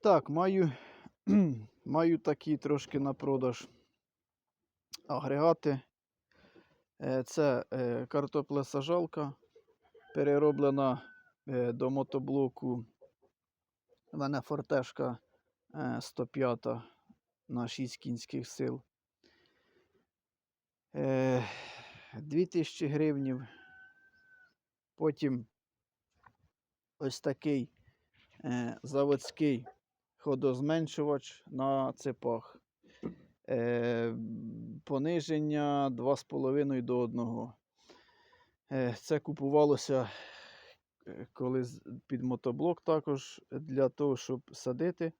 Так, маю, маю такі трошки на продаж агрегати. Е, Це е, картоплесажалка, перероблена е, до мотоблоку. У мене фортешка е, 105 на 6 кінських сил. Е, 2000 гривнів. Потім ось такий заводський ходозменшувач на цепах. Е, пониження 2,5 до 1. Е, це купувалося е, коли під мотоблок також для того, щоб садити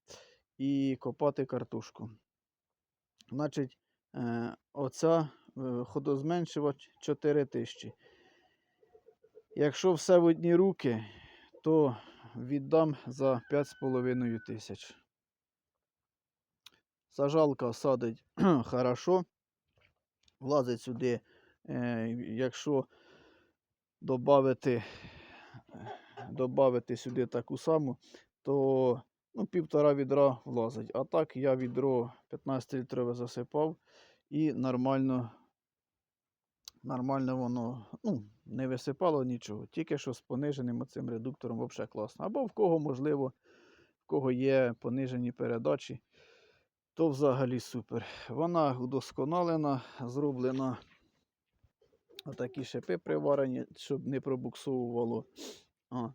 і копати картошку. Значить, е, оця е, ходозменшувач 4000. Якщо все в одні руки, то віддам за 5,5 тисяч. Сажалка садить хорошо. Влазить сюди, е, якщо додати, додати сюди таку саму, то ну, півтора відра влазить. А так я відро 15 літрове засипав і нормально, нормально воно ну, не висипало нічого. Тільки що з пониженим оцим редуктором взагалі класно. Або в кого, можливо, в кого є понижені передачі, то взагалі супер. Вона удосконалена, зроблена отакі шипи приварені, щоб не пробуксовувало. А.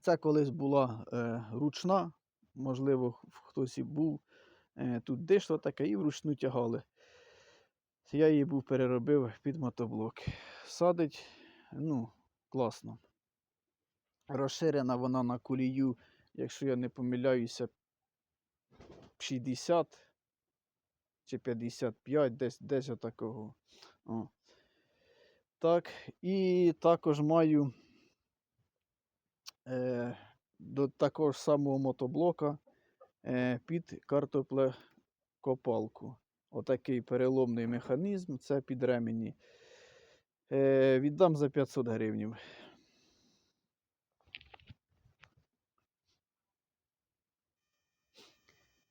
Це колись була е, ручна, можливо, хтось і був. Е, тут дишло таке і вручну тягали. Я її був переробив під мотоблок. Садить, ну, класно. Розширена вона на кулію, якщо я не помиляюся, 60 чи 55, десь, десь отакого. О. Так, і також маю е, до такого ж самого мотоблока е, під картоплекопалку. Отакий переломний механізм, це під ремені. Е, віддам за 500 гривнів.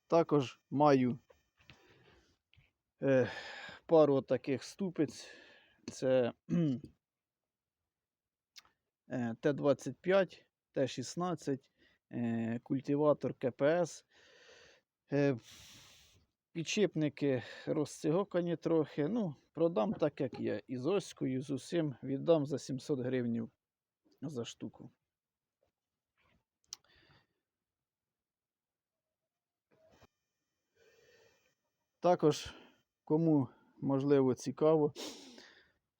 Також маю е, пару таких ступиць. Це е, Т-25, Т-16, е, культиватор КПС. Е, Підшипники розцигокані трохи. Ну, продам так, як є. І з оською, з усім віддам за 700 гривнів за штуку. Також, кому можливо цікаво,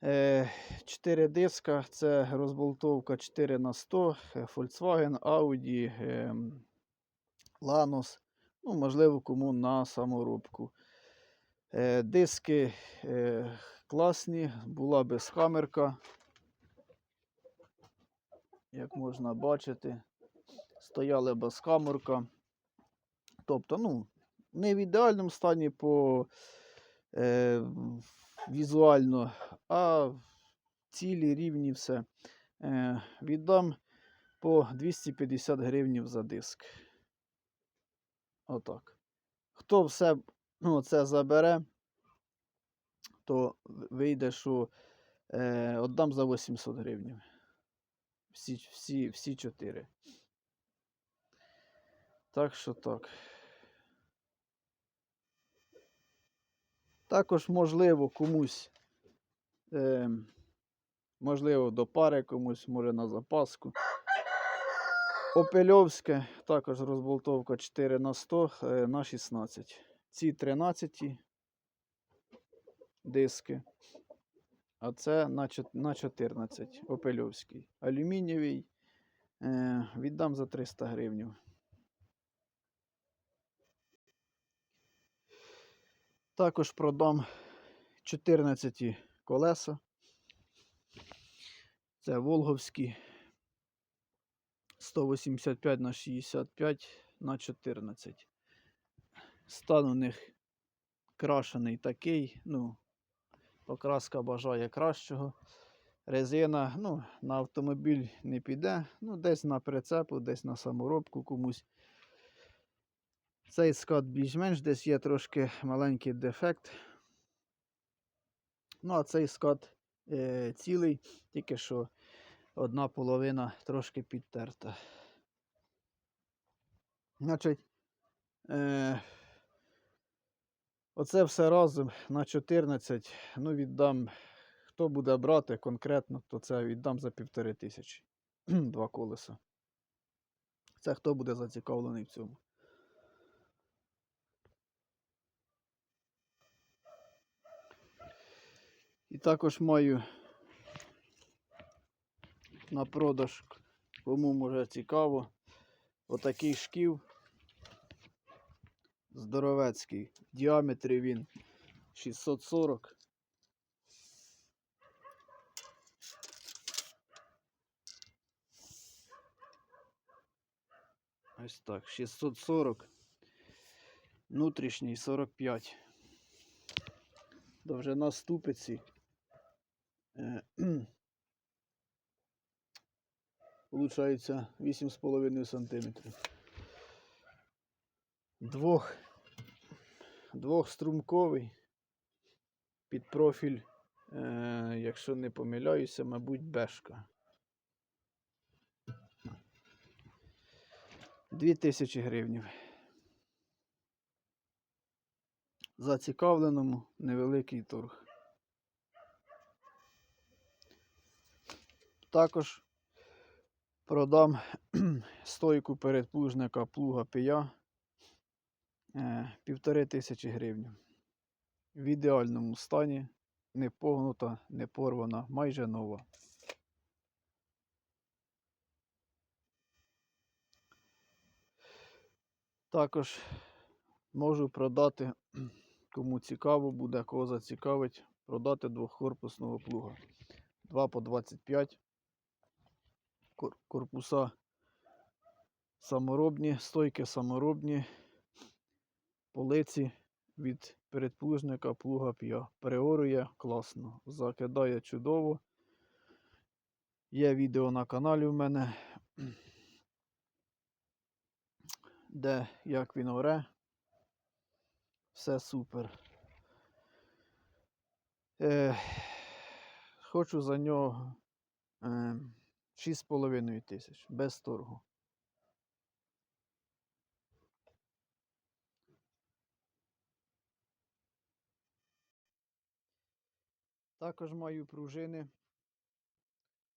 е, 4 диска це розболтовка 4 на 100 е, Volkswagen, Audi, ем, Lanos. Ну, можливо, кому на саморобку. Е, диски е, класні, була безхамерка. Як можна бачити, стояла безхамерка. Тобто, ну, не в ідеальному стані по е, візуально, а цілі рівні все. Е, віддам по 250 гривнів за диск. Отак. Хто все ну, це забере, то вийде, що е, віддам за 800 гривнів. Всі, всі, всі чотири. Так що так. Також, можливо, комусь, е, можливо, до пари комусь, може на запаску. Опельовське, також розболтовка 4 на 100 е, на 16. Ці 13 диски, а це на, 14 Опельовський. Алюмінієвий е, віддам за 300 гривень. Також продам 14 колеса. Це Волговські 185 на 65 на 14. Стан у них крашений такий, ну, покраска бажає кращого. Резина, ну, на автомобіль не піде, ну, десь на прицепу, десь на саморобку комусь. Цей скат більш-менш десь є трошки маленький дефект. Ну, а цей скат е, цілий, тільки що одна половина трошки підтерта. Значить, е, оце все разом на 14. Ну, віддам, хто буде брати конкретно, то це віддам за півтори тисячі. Два колеса. Це хто буде зацікавлений в цьому. І також маю на продаж, кому може цікаво, отакий шків здоровецький. В діаметрі він 640. Ось так, 640. Внутрішній 45. Довжина ступиці. Получається 8,5 см. Двох, двохструмковий під профіль, е, якщо не помиляюся, мабуть, бешка. 2000 гривнів. Зацікавленому невеликий торг. Також продам стойку передплужника плуга пия е, півтори тисячі гривень. В ідеальному стані, не погнута, не порвана, майже нова. Також можу продати, кому цікаво буде, кого зацікавить, продати двохкорпусного плуга. 2 по 25. Кор- Корпуса саморобні, стойки саморобні, полиці від передплужника плуга п'я. Переорує класно, закидає чудово. Є відео на каналі у мене, де як він оре. Все супер. Е, хочу за нього е, 6,5 тисяч без торгу. Також маю пружини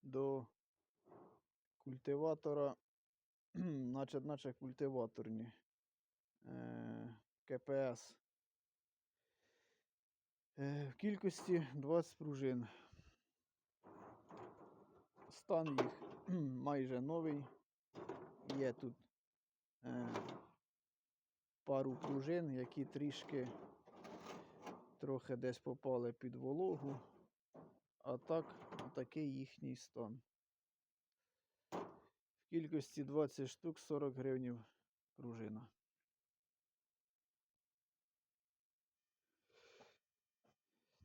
до культиватора, наче, наче культиваторні. Е, КПС. Е, в кількості 20 пружин. Стан їх майже новий. Є тут е, пару пружин, які трішки трохи десь попали під вологу. А так, такий їхній стан. В кількості 20 штук 40 гривень пружина.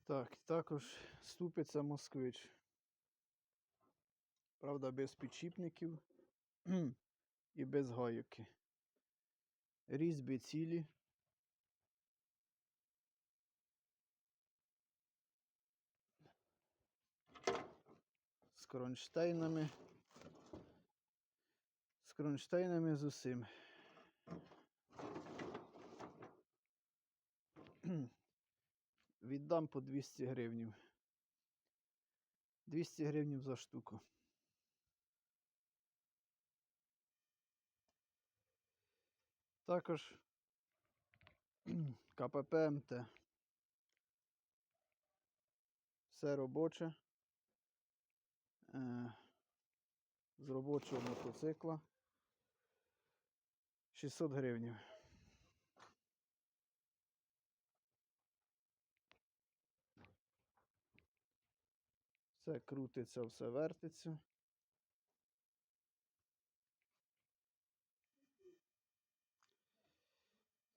Так, також ступиця москвич. Правда, без підшипників і без гайки. Різьби цілі. З кронштейнами. З кронштейнами з усім. Віддам по 200 гривнів. 200 гривнів за штуку. Також КПП МТ. Все робоче. Е, з робочого мотоцикла. 600 гривнів. Все крутиться, все вертиться.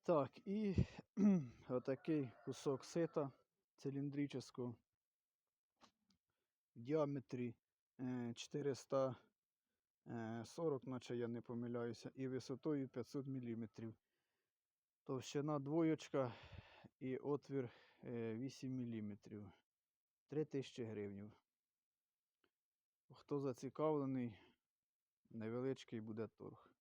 Так, і отакий кусок сита циліндричного в діаметрі е, 440, наче я не помиляюся, і висотою 500 мм. Товщина двоєчка і отвір е, 8 мм. 3000 гривень. Хто зацікавлений, невеличкий буде торг.